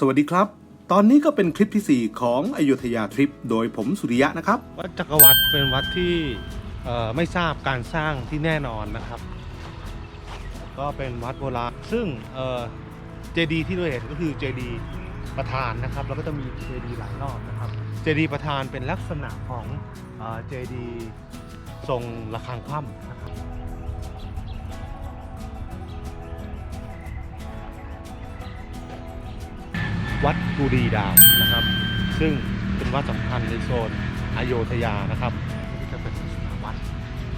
สวัสดีครับ ตอนนี้ก็เป็นคลิปที่ 4 ของอยุธยาทริป โดยผมสุริยะนะครับ วัดจักรวรรดิเป็นวัดที่ไม่ทราบการสร้างที่แน่นอนนะครับ ก็เป็นวัดโบราณ ซึ่งเจดีที่เราเห็นก็คือเจดีประธานนะครับ แล้วก็จะมีเจดีหลายรอบนะครับ เจดีประธานเป็นลักษณะของเจดีทรงระฆังคว่ำ วัดกุดีดาวนะครับ ซึ่งเป็นวัดสำคัญในโซนอโยธยานะครับนี่จะเป็นวัด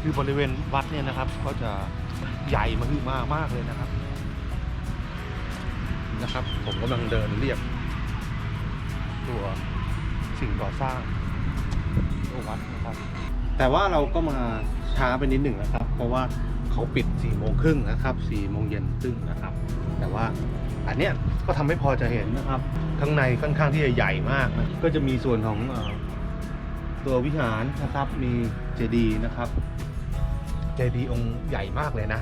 คือบริเวณวัดเนี่ยนะครับก็จะใหญ่มากมากมากเลยนะครับ นะครับ ผมกำลังเดินเรียบ ตัวสิ่งก่อสร้างตัววัดนะครับ แต่ว่าเราก็มาช้าไปนิดหนึ่งนะครับ เพราะว่า เขาปิด4ี่โมงครึ่งนะครับ4ี่โมงเย็นครึ่งนะครับ แต่ว่าอันเนี้ยก็ทำให้พอจะเห็นนะครับข้างในค่อนข้างที่จะใหญ่มากนะก็จะมีส่วนของตัววิหารนะครับมีเจดีย์นะครับเจดีย์องค์ใหญ่มากเลยนะ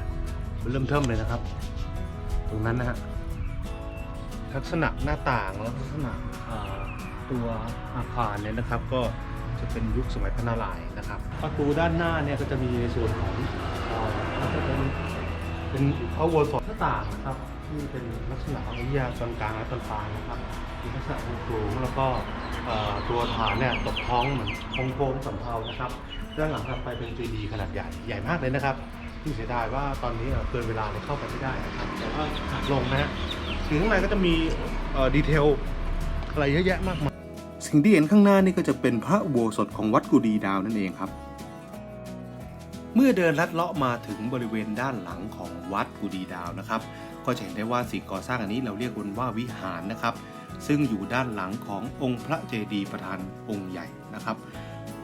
เริ่มเทิมเลยนะครับ ตรงนั้นนะฮะลักษณะหน้าต่างแล้วลักษณะตัวอาคารเนี่ยนะครับ ก็จะเป็นยุคสมัยพระนารายณ์นะครับ ประตูด้านหน้าเนี่ยก็จะมีในส่วนของ อ่อก็จะเป็นเป็นพระอุโบสถหน้าต่างนะครับที่เป็นลักษณะของวิทยาตอนกลางและตอนปลายนะครับมีลักษณะสูงแล้วก็ตัวฐานเนี่ยตกท้องเหมือนโค้งๆสำเภานะครับด้านหลังถัดไปเป็น 3D ขนาดใหญ่ใหญ่มากเลยนะครับที่เสียดายว่าตอนนี้เกินเวลาเลยเข้าไปไม่ได้นะครับแต่ว่าลงนะฮะถึงข้างในก็จะมีดีเทลอะไรเยอะแยะมากมายสิ่งที่เห็นข้างหน้านี่ก็จะเป็นพระอุโบสถของวัดกุดีดาวนั่นเองครับ เมื่อเดินลัดเลาะมาถึงบริเวณด้านหลังของวัดกุดีดาวนะครับ ก็จะเห็นได้ว่าสิ่งก่อสร้างอันนี้เราเรียกกันว่าวิหารนะครับ ซึ่งอยู่ด้านหลังขององค์พระเจดีย์ประธานองค์ใหญ่นะครับ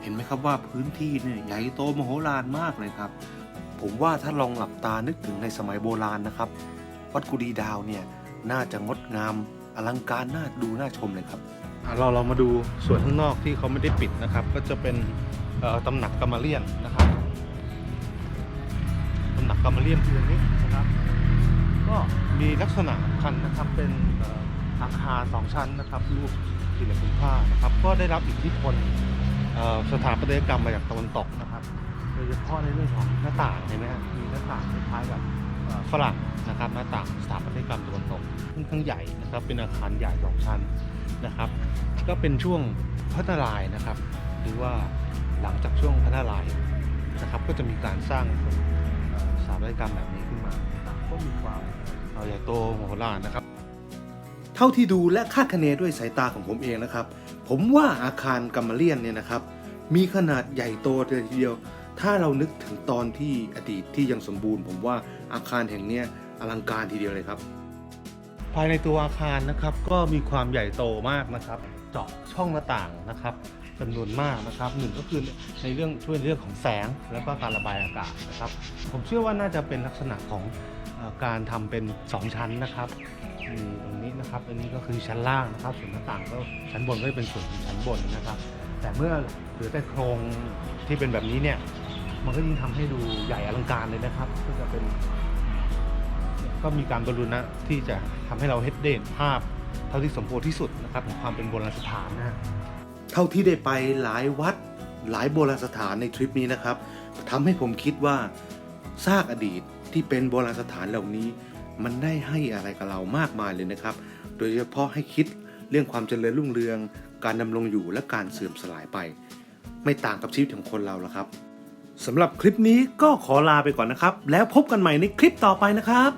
เห็นไหมครับว่าพื้นที่เนี่ยใหญ่โตมโหฬารมากเลยครับ ผมว่าถ้าลองหลับตานึกถึงในสมัยโบราณนะครับ วัดกุดีดาวเนี่ยน่าจะงดงามอลังการน่าดูน่าชมเลยครับเราเรามาดูส่วนข้างนอกที่เขาไม่ได้ปิดนะครับ ก็จะเป็นตำหนักกรรมเลียนนะครับ กกรรมเลียนคืออันนี้นะครับ ก็มีลักษณะคัญนะครับเป็นอาคารสองชั้นนะครับรูปสี่เหลี่ยมผืนผ้านะครับ ก็ได้รับอิทธิพลสถาปัตยกรรมมาจากตะวันตกนะครับโดยเฉพาะในเรื่องของหน้าต่างเห็นไหมฮะมีหน้าต่างคล้ายๆกับฝรั่งนะครับหน้าต่างสถาปัตยกรรมตะวันตกค่อนข้างใหญ่นะครับ เป็นอาคารใหญ่สองชั้นนะครับ ก็เป็นช่วงพัฒนารายนะครับ หรือว่าหลังจากช่วงพัฒนารายนะครับ ก็จะมีการสร้าง เอ่อสถาปัตยกรรมแบบนี้ขึ้นมานะครับก็มีความเอ่อใหญ่โตมโหฬารนะครับ เท่าที่ดูและคาดคะเนด้วยสายตาของผมเองนะครับ ผมว่าอาคารกัมมาเลียนเนี่ยนะครับ มีขนาดใหญ่โตเลยทีเดียว ถ้าเรานึกถึงตอนที่อดีตที่ยังสมบูรณ์ ผมว่าอาคารแห่งเนี้ยอลังการทีเดียวเลยครับ ภายในตัวอาคารนะครับก็มีความใหญ่โตมากนะครับ เจาะช่องหน้าต่างนะครับ จำนวนมากนะครับหนึ่งก็คือในเรื่องช่วยเรื่องของแสงแล้วก็การระบายอากาศนะครับ ผมเชื่อว่าน่าจะเป็นลักษณะของอการทำเป็น 2 ชั้นนะครับมีตรงนี้นะครับ อันนี้ก็คือชั้นล่างนะครับส่วนหน้าต่างก็ชั้นบนก็จะเป็นส่วนของชั้นบนนะครับ แต่เมื่อเหลือแต่โครงที่เป็นแบบนี้เนี่ยมันก็ยิ่งทำให้ดูใหญ่อลังการเลยนะครับ ก็จะเป็นก็มีการบรรลุนะที่จะทำให้เราเห็นได้เห็นภาพเท่าที่สมบูรณ์ที่สุดนะครับของความเป็นโบราณสถานนะฮะ เท่าที่ได้ไปหลายวัดหลายโบราณสถานในทริปนี้นะครับทำให้ผมคิดว่าซากอดีตที่เป็นโบราณสถานเหล่านี้ มันได้ให้อะไรกับเรามากมายเลยนะครับ โดยเฉพาะให้คิดเรื่องความเจริญรุ่งเรือง การดำรงอยู่และการเสื่อมสลายไป ไม่ต่างกับชีวิตของคนเราละครับสำหรับคลิปนี้ก็ขอลาไปก่อนนะครับ แล้วพบกันใหม่ในคลิปต่อไปนะครับ